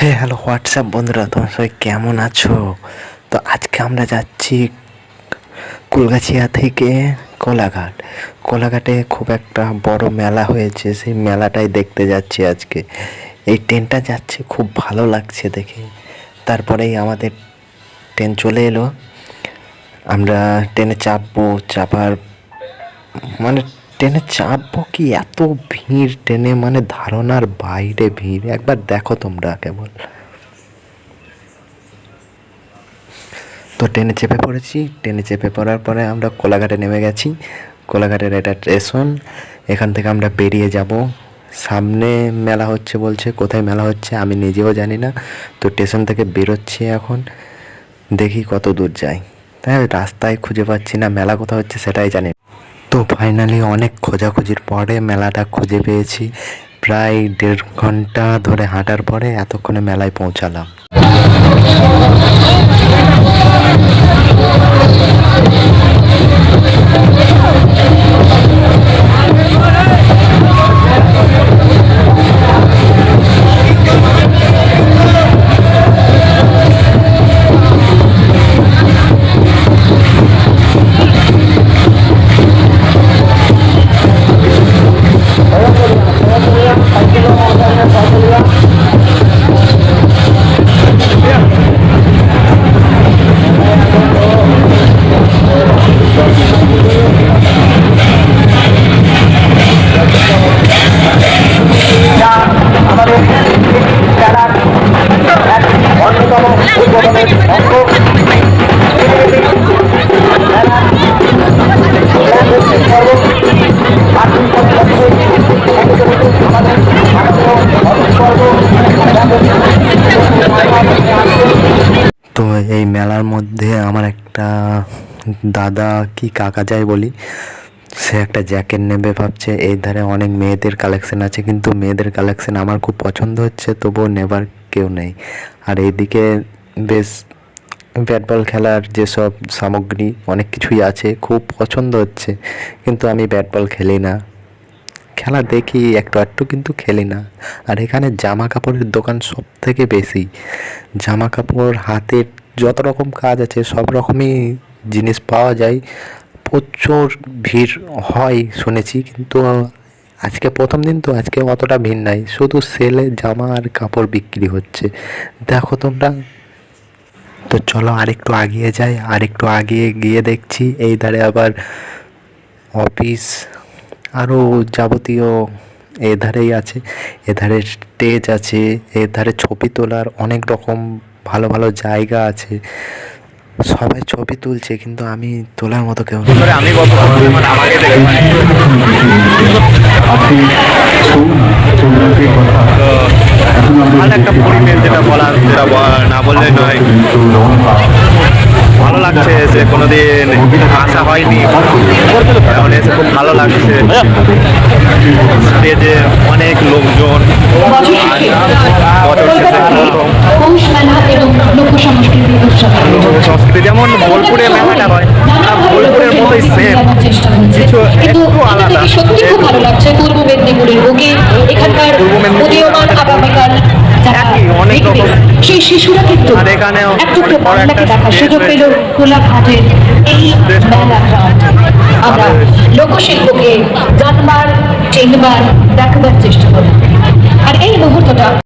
হে hello WhatsApp বন্ধুরা? তোমার সবাই কেমন আছো? তো আজকে আমরা যাচ্ছি কুলগাছিয়া থেকে কোলাঘাট। কোলাঘাটে খুব একটা বড় মেলা হয়েছে, সেই মেলাটাই দেখতে যাচ্ছি আজকে। এই ট্রেনটা যাচ্ছে, খুব ভালো লাগছে দেখে। তারপরেই আমাদের ট্রেন চলে এলো। আমরা ট্রেনে চাপবো, চাপার মানে ট্রেনে চাপবো কি? এত ভিড় ট্রেনে মানে ধারণার বাইরে ভিড়। একবার দেখো তোমরা কেবল। তো ট্রেনে চেপে পড়েছি। ট্রেনে চেপে পড়ার পরে আমরা কোলাঘাটে নেমে গেছি। কোলাঘাটের এটা স্টেশন। এখান থেকে আমরা বেরিয়ে যাব। সামনে মেলা হচ্ছে বলছে। কোথায় মেলা হচ্ছে আমি নিজেও জানি না। তো স্টেশন থেকে বেরোচ্ছি এখন। দেখি কত দূর যাই। তাই রাস্তায় খুঁজে পাচ্ছি না। মেলা কোথায় হচ্ছে সেটাই জানি। তো ফাইনালি অনেক খোঁজাখুঁজির পরে মেলাটা খুঁজে পেয়েছি। প্রায় দেড় ঘণ্টা ধরে হাঁটার পরে এতক্ষণে মেলায় পৌঁছালাম। মেলার মধ্যে আমার একটা দাদা কি কাকা যাই বলি, সে একটা জ্যাকেট নেবে ভাবছে। এই ধারে অনেক মেয়েদের কালেকশন আছে, কিন্তু মেয়েদের কালেকশন আমার খুব পছন্দ হচ্ছে, তবুও নেবার কেউ নেই। আর এইদিকে বেশ ব্যাট বল খেলার যেসব সামগ্রী, অনেক কিছুই আছে, খুব পছন্দ হচ্ছে। কিন্তু আমি ব্যাট বল খেলি না। খেলা দেখি একটু একটু কিন্তু খেলি না। আর এখানে জামা কাপড়ের দোকান সব থেকে বেশি। জামা কাপড় হাতের যত রকম কাজ আছে, সব রকমই জিনিস পাওয়া যায়। প্রচুর ভিড় হয় শুনেছি, কিন্তু আজকে প্রথম দিন তো আজকে অতটা ভিড় নাই। শুধু সেলে জামা আর কাপড় বিক্রি হচ্ছে। দেখো তোমরা। তো চলো আরেকটু আগিয়ে যাই, আরেকটু আগিয়ে গিয়ে দেখছি। এই ধারে আবার অফিস আরও যাবতীয় এধারেই আছে। এধারে স্টেজ আছে এধারে ছবি তোলার অনেক রকম ভালো ভালো জায়গা আছে। সবাই ছবি তুলছে কিন্তু আমি তোলার মতো কেউ আমি মানে আমাকে দেখে আপনি শুনুন চন্দ্রকের কথা এখন আমাদের ভালো একটা পরিবেশ যেটা বলার যেটা ব- না বললে নয়। লাগছে এসে কোনোদিন আসা হয়নি এখন এসে খুব ভালো লাগছে স্টেজে অনেক লোকজন সংস্কৃতি যেমন বোলপুরে মেলাটা হয় বোলপুরের মতোই সেম কিছু একটু আলাদা। সত্যি খুব ভালো লাগছে পূর্ব মেদিনীপুরের বুকে এখানকার উদীয়মান আগামীকাল অনেক রকম। সেই শিশুরা একটু একটু বাংলাকে দেখার সুযোগ পেল। কোলাঘাটের এই মেলা আমরা লোকশিল্পকে জানবার চিনবার দেখবার চেষ্টা করি আর এই মুহূর্তটা